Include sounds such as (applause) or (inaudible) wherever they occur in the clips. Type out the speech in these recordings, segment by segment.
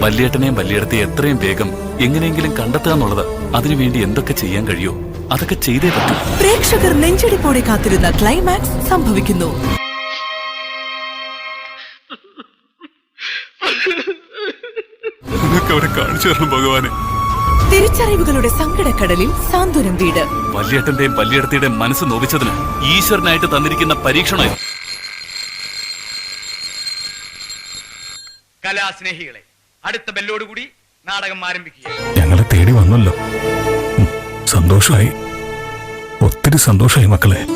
വല്യേട്ടനെയും വല്യേടത്തെയും എത്രയും വേഗം എങ്ങനെയെങ്കിലും കണ്ടെത്തുക എന്നുള്ളത് അതിനുവേണ്ടി എന്തൊക്കെ ചെയ്യാൻ കഴിയോ അതൊക്കെ ചെയ്തേ പറ്റൂ. പ്രേക്ഷകർ നെഞ്ചടിപ്പോടെ കാത്തിരുന്ന ക്ലൈമാക്സ് സംഭവിക്കുന്നു. നിങ്ങൾക്ക് അവരെ കാണിച്ചു തരണം ഭഗവാനെ. തിരിച്ചറിവുകളുടെ സങ്കടക്കടലിൽ സാന്ത്വനം വീട്. വല്യേട്ടന്റെയും വല്യേടത്തിയുടെയും മനസ്സ് നോവിച്ചതിന് ഈശ്വരനായിട്ട് തന്നിരിക്കുന്ന പരീക്ഷണം കലാസ്നേഹികളെ അടുത്ത ബെല്ലോടുകൂടി നാടകം ആരംഭിക്കുക. ഞങ്ങളെ തേടി വന്നല്ലോ. സന്തോഷമായി ഒത്തിരി സന്തോഷമായി മക്കളെ.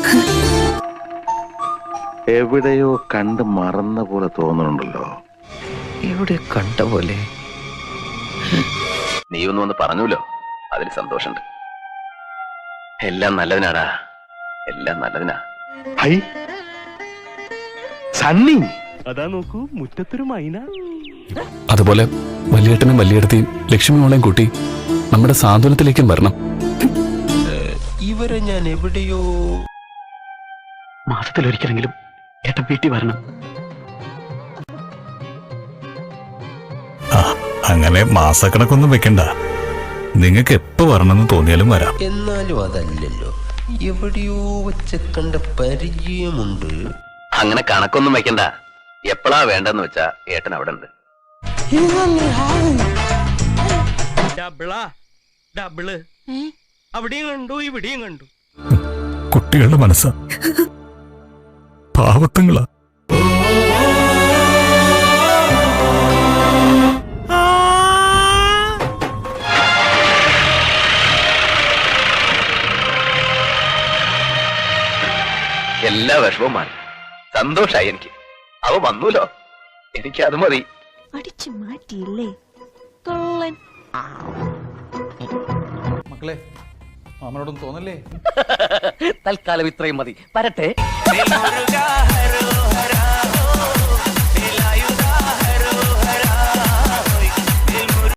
എവിടെയോ കണ്ട് മറന്ന പോലെ തോന്നുന്നുണ്ടല്ലോ. എവിടെ കണ്ട പോലെ? നീ ഒന്ന് വന്ന് പറഞ്ഞല്ലോ. അതിൽ സന്തോഷമുണ്ട്. എല്ലാം നല്ലതിനാടാ. എല്ലാം നല്ലതിനാ. ഹൈ. സണ്ണി. അതുപോലെ വലിയേട്ടനും വല്യേടത്തെയും ലക്ഷ്മി മോളെയും കൂട്ടി നമ്മുടെ സാന്ത്വനത്തിലേക്കും വരണം. ഇവരെ ഞാൻ എവിടെയോ മാസത്തിലൊരിക്കലെങ്കിലും ഏട്ടൻ വീട്ടിൽ വരണം. അങ്ങനെ മാസക്കണക്കൊന്നും വെക്കണ്ട. നിങ്ങൾക്ക് എപ്പോ വരണമെന്ന് തോന്നിയാലും വരാം. എന്നാലും അതല്ലല്ലോ. എവിടെയോ വെച്ച കണ്ട പരിചയമുണ്ട്. അങ്ങനെ കണക്കൊന്നും വെക്കണ്ട. എപ്പോഴാ വേണ്ടെന്ന് വെച്ചാ ഏട്ടൻ അവിടെ ഉണ്ട്. ഡബിളാ ഡബിൾ. അവിടെയും കണ്ടു ഇവിടെയും കണ്ടു. കുട്ടികളുടെ മനസ്സ്. പാവത്തങ്ങളാ എല്ലാ വിഷമവും മാറി. സന്തോഷായി എനിക്ക്. അവ വന്നൂലോ? എനിക്ക് അത് മതി. അടിച്ചു മാറ്റിയില്ലേ? കൊള്ളൻ. മക്കളെ മാമനോടൊന്നും തോന്നല്ലേ? (laughs) തൽക്കാലം ഇത്രയും മതി. ഹര